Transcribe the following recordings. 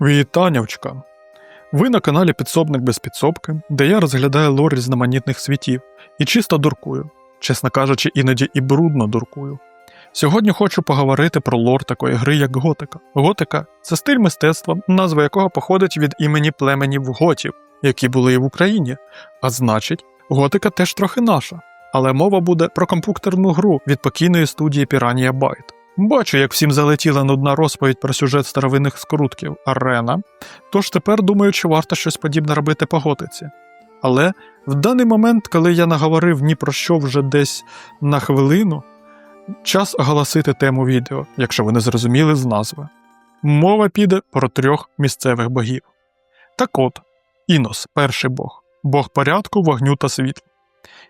Вітанівчка! Ви на каналі Підсобник без підсобки, де я розглядаю лор різноманітних світів і чисто дуркую, чесно кажучи, іноді і брудно дуркую. Сьогодні хочу поговорити про лор такої гри, як готика. Готика це стиль мистецтва, назва якого походить від імені племенів готів, які були і в Україні. А значить, готика теж трохи наша. Але мова буде про комп'ютерну гру від покійної студії Piranha Byte. Бачу, як всім залетіла нудна розповідь про сюжет старовинних скрутків Арена, тож тепер думаю, чи варто щось подібне робити по готиці. Але в даний момент, коли я наговорив ні про що вже десь на хвилину, час оголосити тему відео, якщо ви не зрозуміли з назви. Мова піде про трьох місцевих богів. Так от, Інос, перший бог, бог порядку, вогню та світла.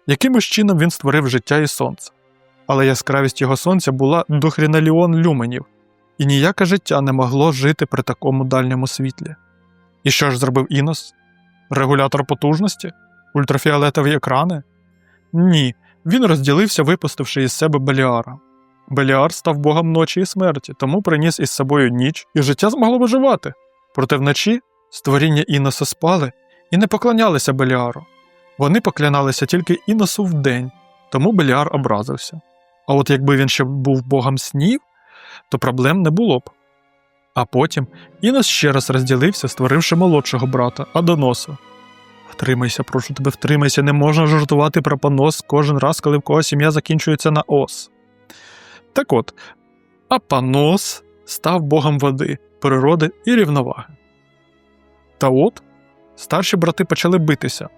Якимось чином він створив життя і сонце але яскравість його сонця була до хріналіон люменів, і ніяке життя не могло жити при такому дальньому світлі. І що ж зробив Інос? Регулятор потужності? Ультрафіолетові екрани? Ні, він розділився, випустивши із себе Беліара. Беліар став богом ночі і смерті, тому приніс із собою ніч, і життя змогло виживати. Проте вночі створіння Іноса спали і не поклонялися Беліару. Вони покляналися тільки Іносу вдень, тому Беліар образився. А от якби він ще був богом снів, то проблем не було б. А потім Інос ще раз розділився, створивши молодшого брата Адоноса. Втримайся, прошу тебе, втримайся, не можна жартувати про понос кожен раз, коли в когось сім'я закінчується на ос. Так от, Апанос став богом води, природи і рівноваги. Та от старші брати почали битися,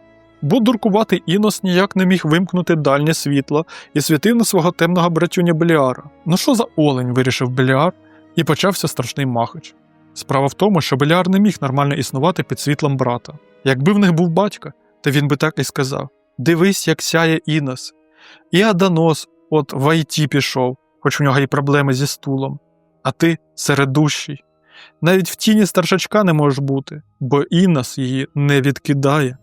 бо дуркуватий Інос ніяк не міг вимкнути дальнє світло і світив на свого темного братюня Беліара. Ну що за олень вирішив Беліар, і почався страшний махач. Справа в тому, що Беліар не міг нормально існувати під світлом брата. Якби в них був батько, то він би так і сказав: Дивись, як сяє Інос. І Аданос от в Айті пішов, хоч у нього і проблеми зі стулом. А ти середущий. Навіть в тіні старшачка не можеш бути, бо Інос її не відкидає.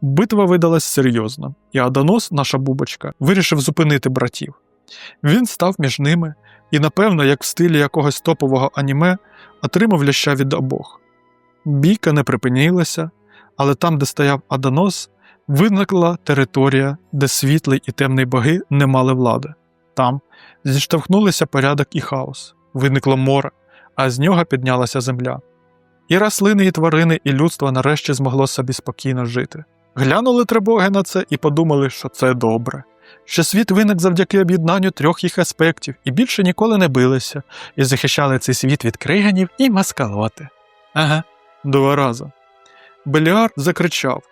Битва видалась серйозна, і Аданос, наша бубочка, вирішив зупинити братів. Він став між ними і, напевно, як в стилі якогось топового аніме, отримав ляща від обох. Бійка не припинилася, але там, де стояв Аданос, виникла територія, де світлий і темний боги не мали влади. Там зіштовхнулися порядок і хаос, виникло море, а з нього піднялася земля. І рослини, і тварини, і людство нарешті змогло собі спокійно жити. Глянули тривоги на це і подумали, що це добре, що світ виник завдяки об'єднанню трьох їх аспектів і більше ніколи не билися, і захищали цей світ від криганів і маскалоти. Ага, два рази. Беліар закричав: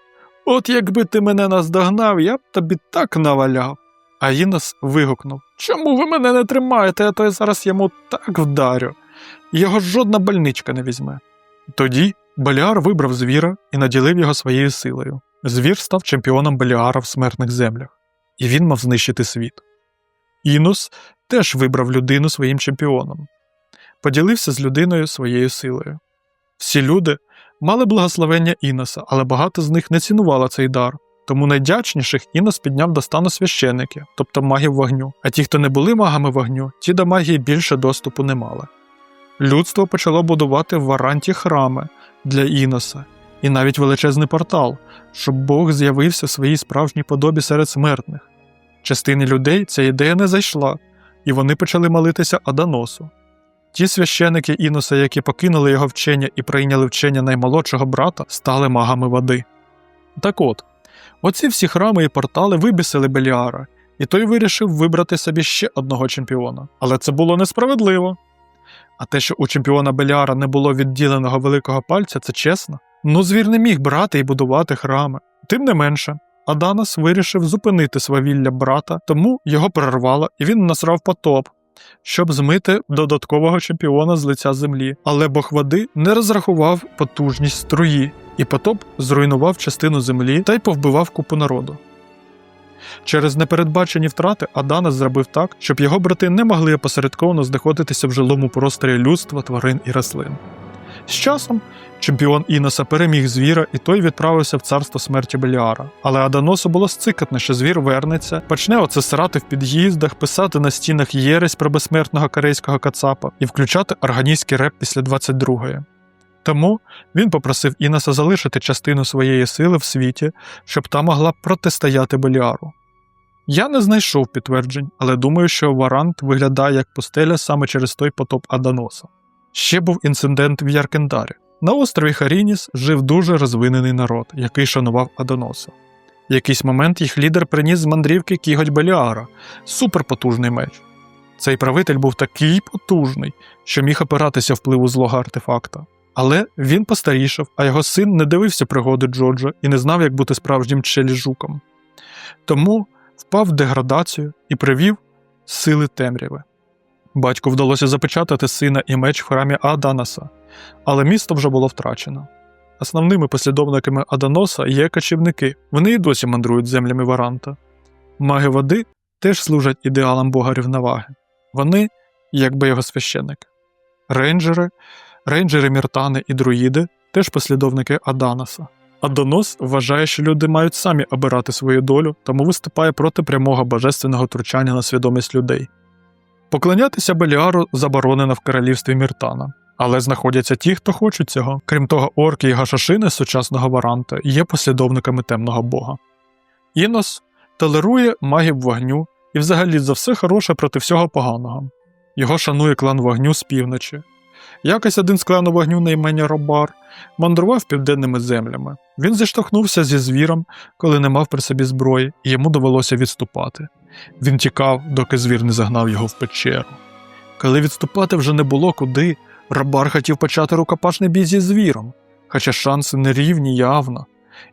От якби ти мене наздогнав, я б тобі так наваляв. А Інос вигукнув: Чому ви мене не тримаєте, а то я зараз йому так вдарю. Його жодна больничка не візьме. Тоді Беліар вибрав звіра і наділив його своєю силою. Звір став чемпіоном Беліара в смертних землях, і він мав знищити світ. Інус теж вибрав людину своїм чемпіоном, поділився з людиною своєю силою. Всі люди мали благословення Іноса, але багато з них не цінувало цей дар, тому найдячніших Інос підняв до стану священиків, тобто магів вогню, а ті, хто не були магами вогню, ті до магії більше доступу не мали. Людство почало будувати в варанті храми для Іноса і навіть величезний портал, щоб Бог з'явився в своїй справжній подобі серед смертних. Частині людей ця ідея не зайшла, і вони почали молитися Аданосу. Ті священики Іноса, які покинули його вчення і прийняли вчення наймолодшого брата, стали магами води. Так от, оці всі храми і портали вибісили Беліара, і той вирішив вибрати собі ще одного чемпіона. Але це було несправедливо. А те, що у чемпіона Беліара не було відділеного великого пальця, це чесно. Ну, звір не міг брати і будувати храми. Тим не менше, Аданас вирішив зупинити свавілля брата, тому його прорвало, і він насрав потоп, щоб змити додаткового чемпіона з лиця землі. Але бог води не розрахував потужність струї, і потоп зруйнував частину землі та й повбивав купу народу. Через непередбачені втрати Аданас зробив так, щоб його брати не могли опосередковано знаходитися в жилому просторі людства, тварин і рослин. З часом чемпіон Іноса переміг звіра, і той відправився в царство смерті Беліара. Але Аданосу було сцикатно, що звір вернеться, почне оце срати в під'їздах, писати на стінах єресь про безсмертного корейського кацапа і включати органійський реп після 22-ї. Тому він попросив Іноса залишити частину своєї сили в світі, щоб та могла протистояти Беліару. Я не знайшов підтверджень, але думаю, що Варант виглядає як пустеля саме через той потоп Аданоса. Ще був інцидент в Яркендарі. На острові Харініс жив дуже розвинений народ, який шанував Аданоса. В якийсь момент їх лідер приніс з мандрівки кіготь Беліара, суперпотужний меч. Цей правитель був такий потужний, що міг опиратися впливу злого артефакта. Але він постарішав, а його син не дивився пригоди Джорджа і не знав, як бути справжнім челіжуком. Тому впав в деградацію і привів сили темряви. Батьку вдалося запечатати сина і меч в храмі Аданаса, але місто вже було втрачено. Основними послідовниками Аданоса є кочівники, вони і досі мандрують землями Варанта. Маги води теж служать ідеалам бога рівноваги. Вони, якби його священник. Рейнджери, рейнджери Міртани і друїди теж послідовники Аданаса. Адонос вважає, що люди мають самі обирати свою долю, тому виступає проти прямого божественного втручання на свідомість людей. Поклонятися Беліару заборонено в королівстві Міртана, але знаходяться ті, хто хочуть цього. Крім того, орки і гашашини сучасного варанта є послідовниками темного бога. Інос толерує магів вогню і взагалі за все хороше проти всього поганого. Його шанує клан вогню з півночі. Якось один з клану вогню на ім'я Робар мандрував південними землями. Він зіштовхнувся зі звіром, коли не мав при собі зброї, і йому довелося відступати. Він тікав, доки звір не загнав його в печеру. Коли відступати вже не було куди, Робар хотів почати рукопашний бій зі звіром, хоча шанси нерівні явно.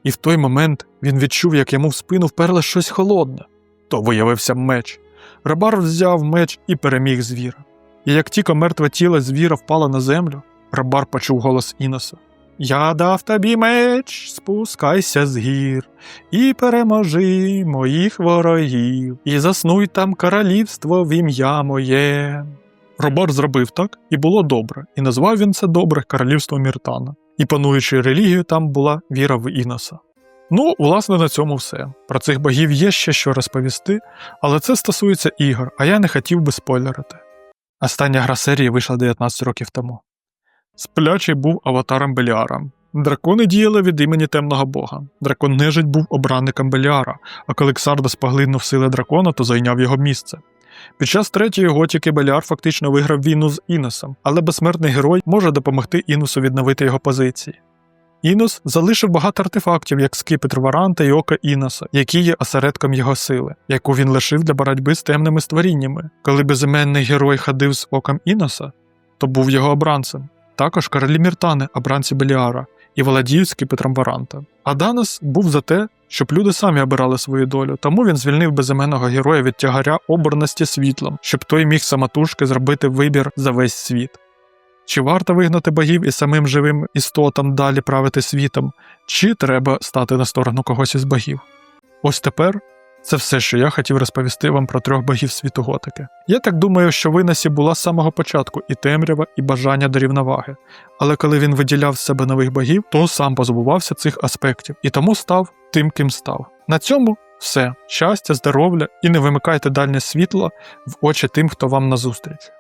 І в той момент він відчув, як йому в спину вперло щось холодне. То виявився меч. Рабар взяв меч і переміг звіра. І як тільки мертве тіло звіра впало на землю, Рабар почув голос Іноса. Я дав тобі меч, спускайся з гір, і переможи моїх ворогів, і заснуй там королівство в ім'я моє. Робар зробив так, і було добре, і назвав він це добре королівство Міртана. І пануючою релігією там була віра в Іноса. Ну, власне, на цьому все. Про цих богів є ще що розповісти, але це стосується ігор, а я не хотів би спойлерити. Остання гра серії вийшла 19 років тому. Сплячий був аватаром Беліара. Дракони діяли від імені темного бога. Дракон нежить був обранником Беліара, а коли Ксардос поглинув сили дракона, то зайняв його місце. Під час третьої готіки Беліар фактично виграв війну з Іносом, але безсмертний герой може допомогти Іносу відновити його позиції. Інос залишив багато артефактів, як скипетр Варанта і ока Іноса, які є осередком його сили, яку він лишив для боротьби з темними створіннями. Коли безіменний герой ходив з оком Іноса, то був його обранцем. Також королі Міртани, обранці Беліара, і володіють скипетром Варанта. Аданос був за те, щоб люди самі обирали свою долю, тому він звільнив безіменного героя від тягаря обраності світлом, щоб той міг самотужки зробити вибір за весь світ. Чи варто вигнати богів і самим живим істотам далі правити світом, чи треба стати на сторону когось із богів? Ось тепер це все, що я хотів розповісти вам про трьох богів світу готики. Я так думаю, що в Іносі була з самого початку і темрява, і бажання до рівноваги, але коли він виділяв з себе нових богів, то сам позбувався цих аспектів і тому став тим, ким став. На цьому все. Щастя, здоров'я і не вимикайте дальнє світло в очі тим, хто вам назустріч.